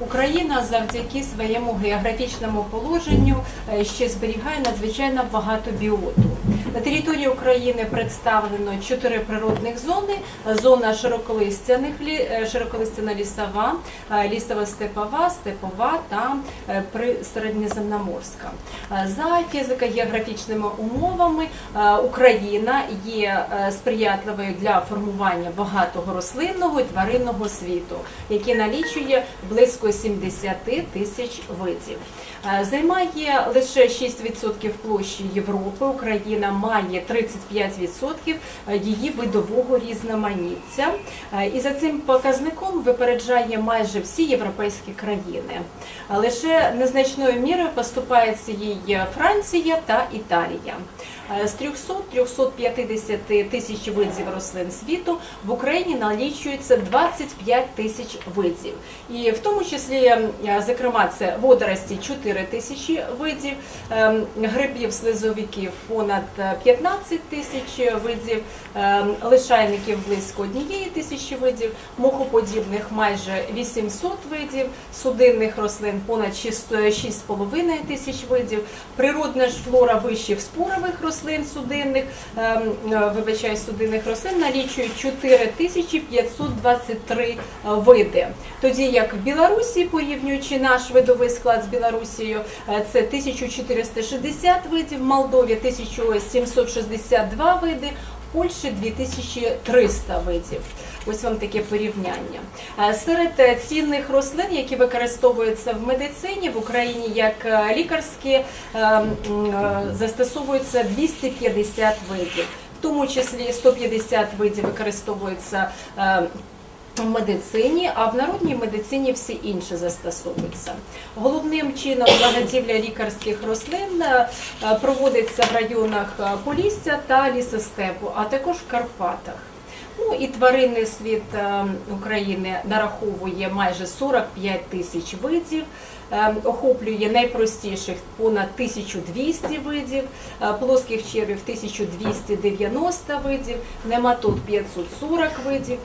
Україна завдяки своєму географічному положенню е, ще зберігає надзвичайно багато біоту. На території України представлено чотири природних зони: зона широколистяних е, широколистяна лісова, е, лісово-степова, степова та е. Е, За фізико-географічними умовами Україна є сприятливою для формування багатого рослинного і тваринного світу, який налічує близько 70 тисяч видів. Е, Займає лише 6% площі Європи. Україна має 35% її видового різноманіття. Е, І за цим показником випереджає майже всі європейські країни. Лише незначною мірою поступається їй Франція та Італія. Е, З 300-350 тисяч видів рослин світу в Україні налічується 25 тисяч видів. І в тому числі, е, зокрема, це водорості 4 тисячі видів, ем, грибів, слизовиків понад е, 15 тисяч видів, ем, лишайників близько однієї тисячі видів, мохоподібних майже 800 видів, судинних рослин понад 6,5 тисяч видів, природна ж флора вищих спорових рослин судинних, ем, е, вибачаю, судинних рослин налічують 4523 види. Тоді як в Білорусі, порівнюючи наш видовий склад з Білорусією, е, це 1460 видів, в Молдові 1762 види, в Польщі 2300 видів. Ось вам таке порівняння. Е, Серед е, цінних рослин, які використовуються в медицині в Україні як е, лікарські, застосовуються 250 видів, в тому числі 150 видів використовуються. В медицині, а в народній медицині всі інші застосовуються. Головним чином заготівля лікарських рослин е, проводиться в районах е, Полісся та лісостепу, а також в Карпатах. Ну і тваринний світ е, України нараховує майже 45 тисяч видів, е, охоплює найпростіших понад 1200 видів, е, плоских червів 1290 видів, нематод 540 видів,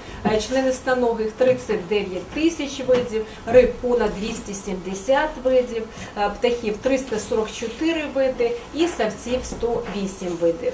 членистоногих 39 тисяч видів, риб понад 270 видів, птахів 344 види і савців 108 видів.